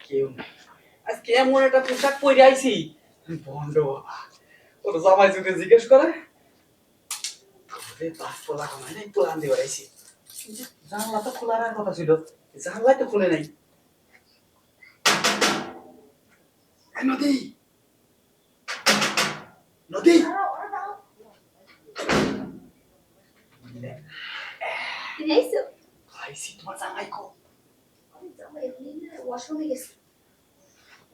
কেউ আজকে এমন একটা পোশাক পরে আইছি। বন্ড বাবা ওর জামাই যদি জিজ্ঞেস করে। জানলা তো খোলা কথা ছিল জানলাই তো খুলে নাই। নদী! নদী! জামাই ওয়াশরুমে গেছে।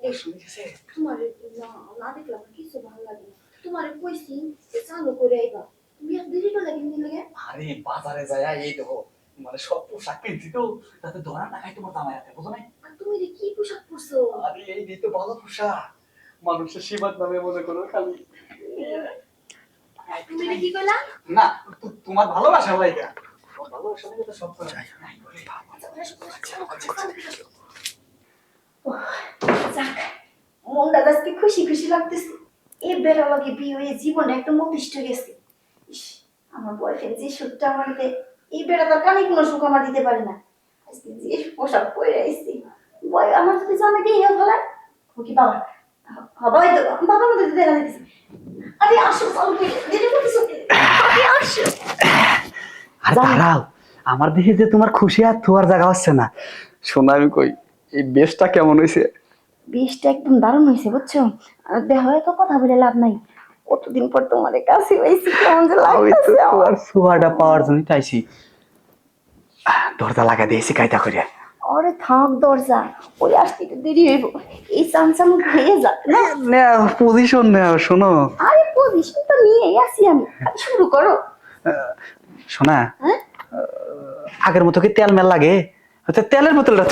এই গেছে? তোমার না না দেখলাম কিছু ভালো লাগে না। তোমার কইছি যে চালু করে আইবা। তুমি আর দেরি করে লাগি? নিলে আরে বাজারে যায় এই দেখো মানে সব পোশাক কিনছি তো তাতে ধরা না খাই তোমার জামাই আছে বুঝো নাই? তুমি যে কি পোশাক পরছো? আরে এই দিতে ভালো পোশাক। মানুষের সীমাত নামে মনে করো খালি। তুমি কি কইলা? না তোমার ভালোবাসা লাইগা মনটা আজকে খুশি খুশি লাগতেছে বেড়া লাগে বিয়ে হয়ে জীবনটা একদম অতিষ্ঠ গেছে আমার বয়ফ্রেন্ড যে সুখটা আমার দিতে এই বেড়া তার কানে কোনো সুখ আমার দিতে পারে না আজকে যে পোশাক পরে আইছি বয় আমার যদি জামে দিয়ে হেল ফেলায় ও কি বাবা বাবা ওই তো বাবা মধ্যে দেখা দিতেছে আরে আসো চলো আরে আসো আর দাঁড়াও। আমার দেখে যে তোমার খুশি আর থোয়ার জায়গা হচ্ছে না। শোনা আমি কই এই বেশটা কেমন হয়েছে বিষটা একদম দারুণ হয়েছে বুঝছ? দেহ তো কথা বলে লাভ নাই। কতদিন পর তোমার কাছে হয়েছি কেমন যে তো লাগতেছে আমার। সোয়াটা পাওয়ার জন্য চাইছি দরজা লাগা দিয়েছি কায়দা করে আরে থাক দরজা। ওই আসতে একটু দেরি হইব। এই চামচাম হয়ে যাক না? পজিশন নেও শোনো। আরে পজিশন তো নিয়ে আসি আমি। আরে শুরু করো। শোনা হ্যাঁ? আগের মতো কি তেল মেল লাগে? হয়তো তেলের বোতলটা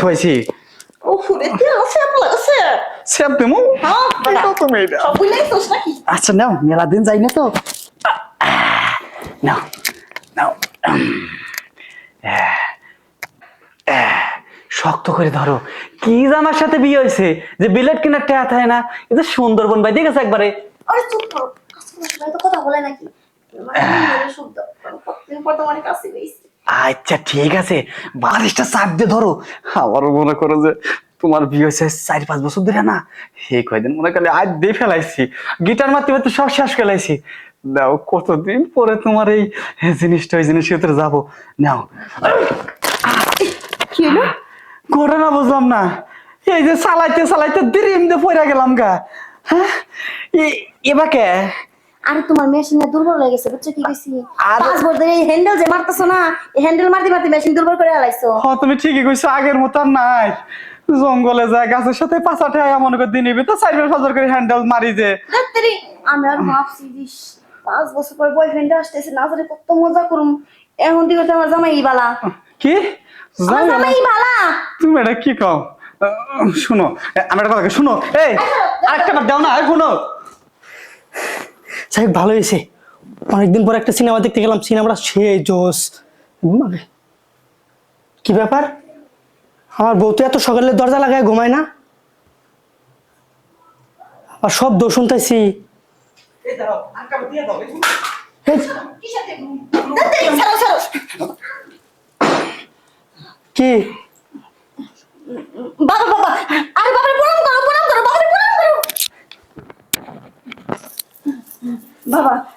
দেমু হ্যাঁ আচ্ছা নাও মেলা দিন যাই না তো। নাও নাও। শক্ত করে ধরো। কি জামার সাথে বিয়ে হয়েছে যে বিলেট কেনার টেয়া থাকে না যে সুন্দরবন বাই দেখেছে একবারে? আরে চুপ করো কথা বলে নাকি। পর তোমার কাছে আচ্ছা ঠিক আছে। বালিশটা চাপ দিয়ে ধরো। আমারও মনে করো যে তোমার বিয়ে হয়েছে চার পাঁচ বছর ধরে না। সেই কয়দিন মনে করলে আজ দিয়ে ফেলাইছি। গিটার মারতে মারতে সব শেষ ফেলাইছি দাও কতদিন পরে তোমার এই জিনিসটা ওই জিনিসের ভিতরে যাব? নাও। কি হলো? ঘটনা বুঝলাম না। এই যে চালাইতে চালাইতে দিরিম দিয়ে পড়ে গেলাম গা। হ্যাঁ? এ- এবাকে আরে তোমার মেশিনটা দুর্বল হয়ে গেছে বুঝছ কি কইছি? আর- পাঁচ বছর ধরে হ্যান্ডেল যে মারতেছো না এই হ্যান্ডেল মারতে মারতে মেশিন দুর্বল করে হালাইছো হ তুমি ঠিকই কইছো আগের মতো আর নাই। জঙ্গলে যায় গাছের সাথে পাঁচাটে মনে করে দিন তো চার ফাজার করে হ্যান্ডেল মারি যে। রাত্রি আমি আর ভাবছি দিস পাঁচ বছর পর বয়ফ্রেন্ড আসতেছে না জানি কত মজা করুম। এখন দিকে তো আমার জামাই বালা। কি? আমার না। জামাই বালা? তুমি এটা কি কও? শুনো এ, আমি একটা কথা শুনো এই আরেকটা বার দাও না এই সাহেব ভালো হয়েছে। অনেকদিন পর একটা সিনেমা দেখতে গেলাম সিনেমাটা সে জোস মানে কি ব্যাপার? আমার বউ তো এত সকালে দরজা লাগায় ঘুমায় না। আর সব দোষ শুনতেছি। এই দাও আরেকটা বার দিয়ে দাও এই শুনো। রাত্রি, ছাড়ো ছাড়ো কি বাবা বাবা আরে বাবার প্রণাম করো প্রণাম করো বাবার প্রণাম করো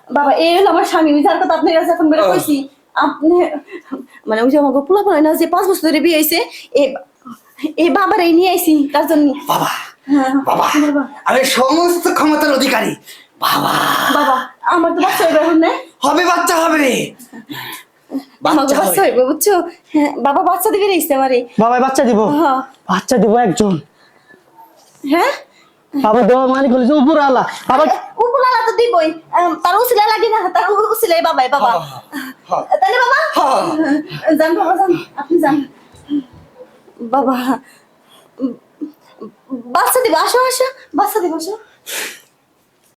বাবা বাবা এই হলো আমার স্বামী যার কথা আপনার কাছে এখন বেরো কইছি আপনি মানে ওই যে আমাকে পোলা পোলা না যে পাঁচ বছর ধরে বিয়ে হয়েছে এ বাবার এই নিয়ে আইছি তার জন্য। বাবা হ্যাঁ, বাবা বাবা। আমি সমস্ত ক্ষমতার অধিকারী। বাবা। বাবা আমার তো বাচ্চা হইবে এখন না হবে বাচ্চা হবে। বাচ্চা হবে। বুঝছ? হ্যাঁ, বাবা বাচ্চা দিবে রেখছে আমারে বাবাই বাচ্চা দিব। হ্যাঁ। বাচ্চা দিব একজন। হ্যাঁ? বাবা দেওয়া মানে বলে উপর আলা বাবা দিবই আম, তার উসিলা লাগে না তার উসিলাই বাবাই বাবা। হ্যাঁ। তাহলে বাবা। যান বাবা যান আপনি যান। বাবা বাচ্চা দিব আসো আসো। বাচ্চা দিব আসো।